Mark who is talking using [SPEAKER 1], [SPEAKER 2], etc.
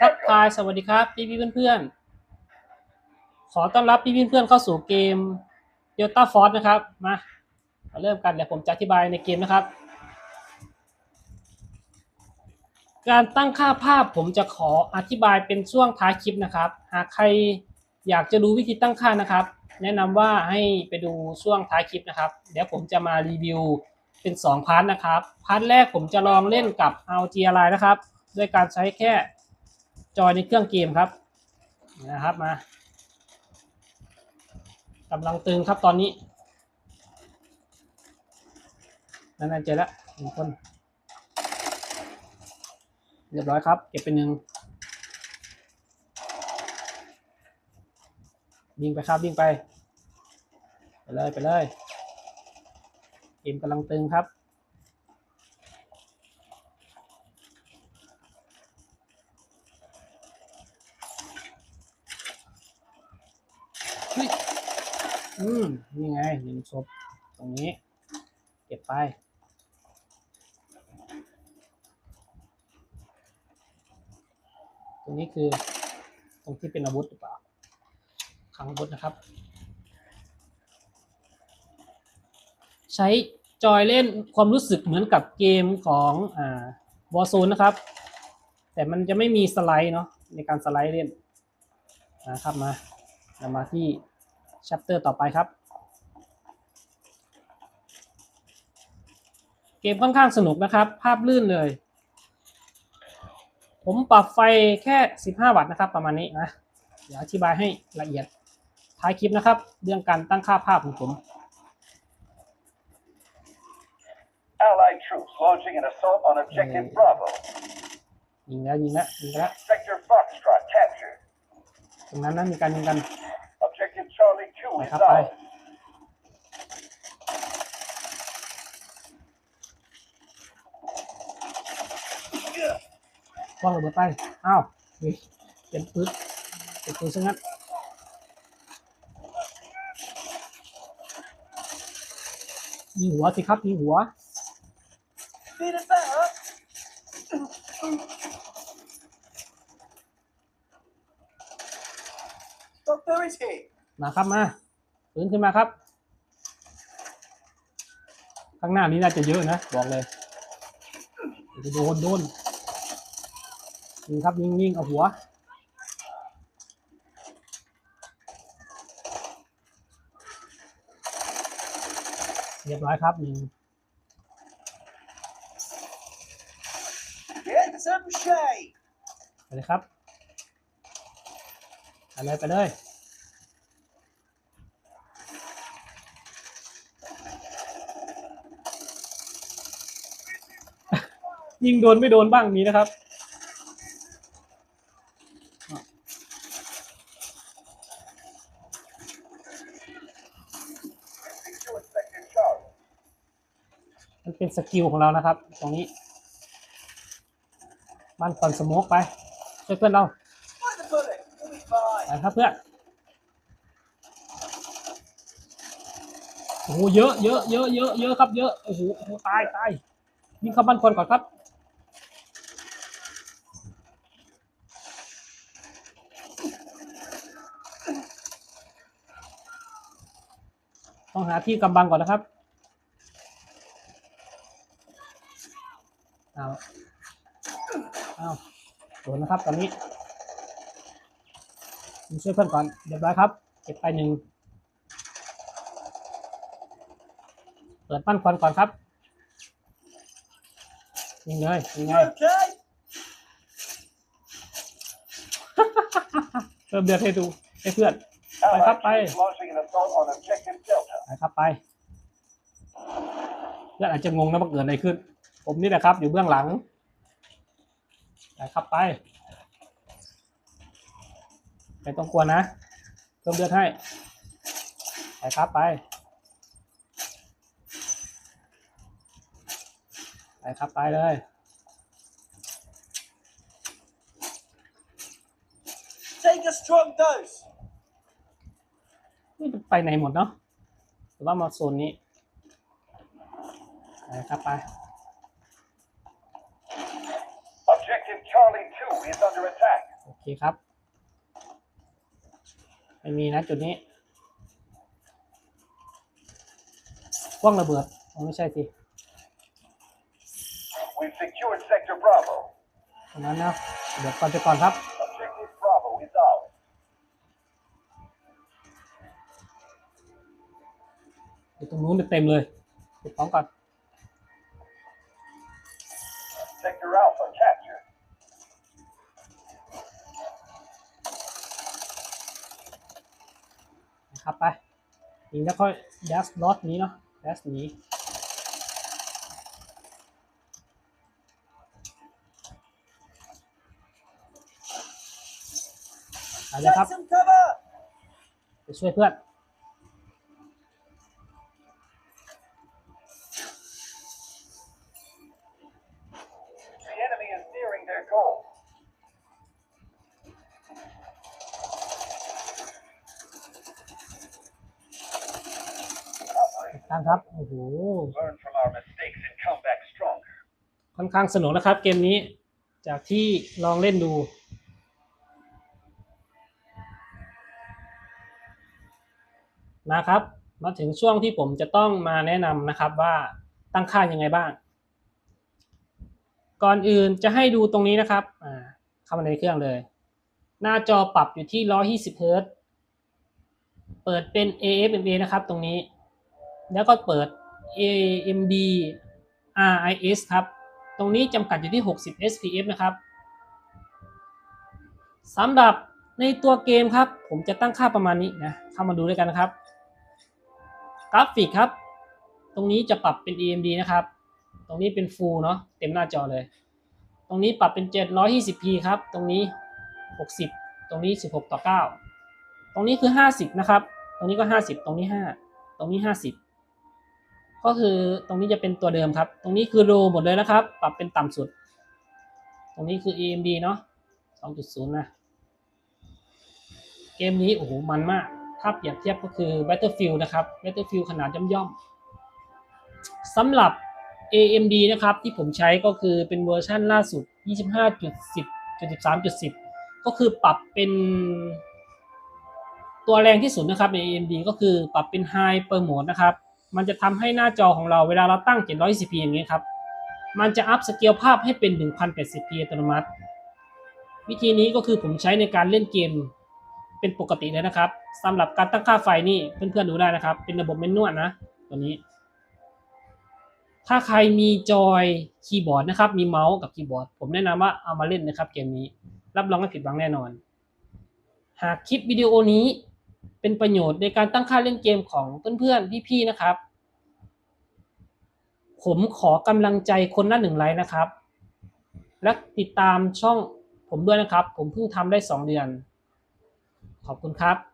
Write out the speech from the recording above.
[SPEAKER 1] ทักทายสวัสดีครับ พี่พี่เพื่อนๆ ขอต้อนรับพี่พี่เพื่อนๆเข้าสู่เกม Delta Force นะครับ มามาเริ่มกันเดี๋ยวผมจะอธิบายในเกมนะครับ การตั้งค่าภาพผมจะขออธิบายเป็นช่วงท้ายคลิปนะครับ หากใครอยากจะดูวิธีตั้งค่านะครับ แนะนำว่าให้ไปดูช่วงท้ายคลิปนะครับ เดี๋ยวผมจะมารีวิวเป็น 2 พาร์ทนะครับ พาร์ทแรกผมจะลองเล่นกับ RG อะไรนะครับ ด้วยการใช้แค่ จอยในเครื่องเกมครับนะครับมากำลังตึงครับตอนนี้นั่นเจอแล้วหนึ่งคน เรียบร้อยครับ เก็บเป็นหนึ่งวิ่งไปครับวิ่งไป ไปเลยไปเลยเกมกำลังตึงครับ เฮ้ย อืมนี่ไงหนึ่งศพตรงนี้ เก็บไป ตรงนี้คือตรงที่เป็นอาวุธหรือเปล่าคลังอาวุธนะครับ ใช้จอยเล่นความรู้สึกเหมือนกับเกมของอ่าวอ r z ซนนะครับ แต่มันจะไม่มีสไลด์เนาะในการสไลด์เล่นนะครับมา เรามาที่ chapter ต่อไปครับ เกมค่อนข้างสนุกนะครับ ภาพลื่นเลย ผมปรับไฟแค่ 15 วัตต์นะครับ ประมาณนี้นะ เดี๋ยวอธิบายให้ละเอียดท้ายคลิปนะครับ เรื่องการตั้งค่าภาพของผม
[SPEAKER 2] Allied troops launching an assault on Objective Bravo.
[SPEAKER 1] ยิงแล้วยิงแล้วยิงแล้ว
[SPEAKER 2] Sector Foxtrot captured.
[SPEAKER 1] ตรงนั้นนะมีการยิงกัน
[SPEAKER 2] Objective Charlie 2
[SPEAKER 1] ไป
[SPEAKER 2] is
[SPEAKER 1] ครับไป
[SPEAKER 2] ours.
[SPEAKER 1] ว่างระเบิดไป อ้าวเฮ้ยเป็นปืนเป็นปืนซะงั้นมีหัวสิครับมีหัว
[SPEAKER 2] Speed it back up. Doctor is here.
[SPEAKER 1] มาครับมา ปืนขึ้นมาครับ ข้างหน้านี้น่าจะเยอะนะ บอกเลยเดี๋ยวจะโดนโดนยิงครับยิงยิงเอาหัวเรียบร้อยครับหนึ่ง
[SPEAKER 2] Get some shade.
[SPEAKER 1] ไปเลยครับ ไปเลยไปเลย ยิงโดนไม่โดนบ้างมีนะครับ มันเป็นสกิลของเรานะครับ ตรงนี้บ้านคอนสโมกไปช่วยเพื่อนเราไปครับเพื่อนโอ้โหเยอะเยอะเยอะเยอะเยอะครับเยอะโอ้โหตายตายวิ่งเข้าบ้านคนก่อนครับ ต้องหาที่กำบังก่อนนะครับเอาเอาโดนนะครับตอนนี้ผมช่วยเพื่อนก่อนเรียบร้อยครับ เก็บไปหนึ่งเปิดปั้นควันก่อนครับยิงเลยยิงไง
[SPEAKER 2] Okay.
[SPEAKER 1] เริ่มเดือดให้ดูให้เพื่อน
[SPEAKER 2] Allied
[SPEAKER 1] up, bye.
[SPEAKER 2] troops launching an assault on Objective Delta.
[SPEAKER 1] ไปครับไปเพื่อนอาจจะงงนะว่าเกิดอะไรขึ้น ผมนี่แหละครับ อยู่เบื้องหลังไปครับไปไม่ต้องกลัวนะเพิ่มเลือดให้ไปครับไปไปครับไปเลย
[SPEAKER 2] Take a strong dose.
[SPEAKER 1] นี่ไปไหนหมดเนาะหรือว่ามาโซนนี้ไปครับไป
[SPEAKER 2] Objective Charlie 2 is under attack.
[SPEAKER 1] โอเคครับ ไม่มีนะจุดนี้กว้างระเบิดอ๋อไม่ใช่สิ
[SPEAKER 2] We've secured Sector Bravo.
[SPEAKER 1] ตรงนั้นนะเดี๋ยวก่อนไปก่อนครับ อยู่ตรงนู้นเต็มเลยเก็บของก่อน
[SPEAKER 2] Sector Alpha captured.
[SPEAKER 1] นะครับไปยิงแล้วค่อยดั ตั้งครับ โอ้โห
[SPEAKER 2] Learn from our mistakes and come back stronger.
[SPEAKER 1] ค่อนข้างสนุกนะครับเกมนี้ จากที่ลองเล่นดูนะครับ มาถึงช่วงที่ผมจะต้องมาแนะนำนะครับว่าตั้งค่ายังไงบ้าง ก่อนอื่นจะให้ดูตรงนี้นะครับอ่าเข้ามาในเครื่องเลย หน้าจอปรับอยู่ที่ 120เฮิรตซ์เปิดเป็น AFMA นะครับตรงนี้ แล้วก็เปิด AMD RIS ครับ ตรงนี้จำกัดอยู่ที่ 60 SPF นะครับสำหรับในตัวเกมครับ ผมจะตั้งค่าประมาณนี้นะ เข้ามาดูด้วยกันนะครับ กราฟิกครับ ตรงนี้จะปรับเป็น AMD นะครับ ตรงนี้เป็น Full เนาะเต็มหน้าจอเลย ตรงนี้ปรับเป็น 720p ครับ ตรงนี้ 60 ตรงนี้ 16 ต่อ 9 ตรงนี้คือ 50 นะครับ ตรงนี้ก็ 50 ตรงนี้ 5 ตรงนี้ 50 ก็คือตรงนี้จะเป็นตัวเดิมครับ ตรงนี้คือโรหมดเลยนะครับ ปรับเป็นต่ำสุด ตรงนี้คือ AMD เนาะ2.0 นะ เกมนี้โอ้โหมันมาก ถ้าเปรียบเทียบก็คือ Battlefield นะครับ Battlefield ขนาดย่อมๆสำหรับ AMD นะครับ ที่ผมใช้ก็คือเป็นเวอร์ชั่นล่าสุด 25.10.13.10 ก็คือปรับเป็นตัวแรงที่สุดนะครับใน AMD ก็คือปรับเป็น High Per Mode นะครับ มันจะทำให้หน้าจอของเราเวลาเราตั้ง 720p อย่างนี้ครับ มันจะอัพสเกลภาพให้เป็น 1080p อัตโนมัติ วิธีนี้ก็คือผมใช้ในการเล่นเกมเป็นปกติเลยนะครับสำหรับการตั้งค่าไฟนี่เพื่อนๆดูได้นะครับ เป็นระบบแมนนวลนะ ตัวนี้ ถ้าใครมีจอยคีย์บอร์ดนะครับ มีเมาส์กับคีย์บอร์ด ผมแนะนำว่าเอามาเล่นนะครับเกมนี้ รับรองไม่ผิดหวังแน่นอน หากคลิปวิดีโอนี้ เป็นประโยชน์ในการตั้งค่าเล่นเกมของเพื่อนๆพี่ๆนะครับ ผมขอกำลังใจคนละหนึ่งไลค์นะครับ และติดตามช่องผมด้วยนะครับ ผมเพิ่งทำได้ 2 เดือน ขอบคุณครับ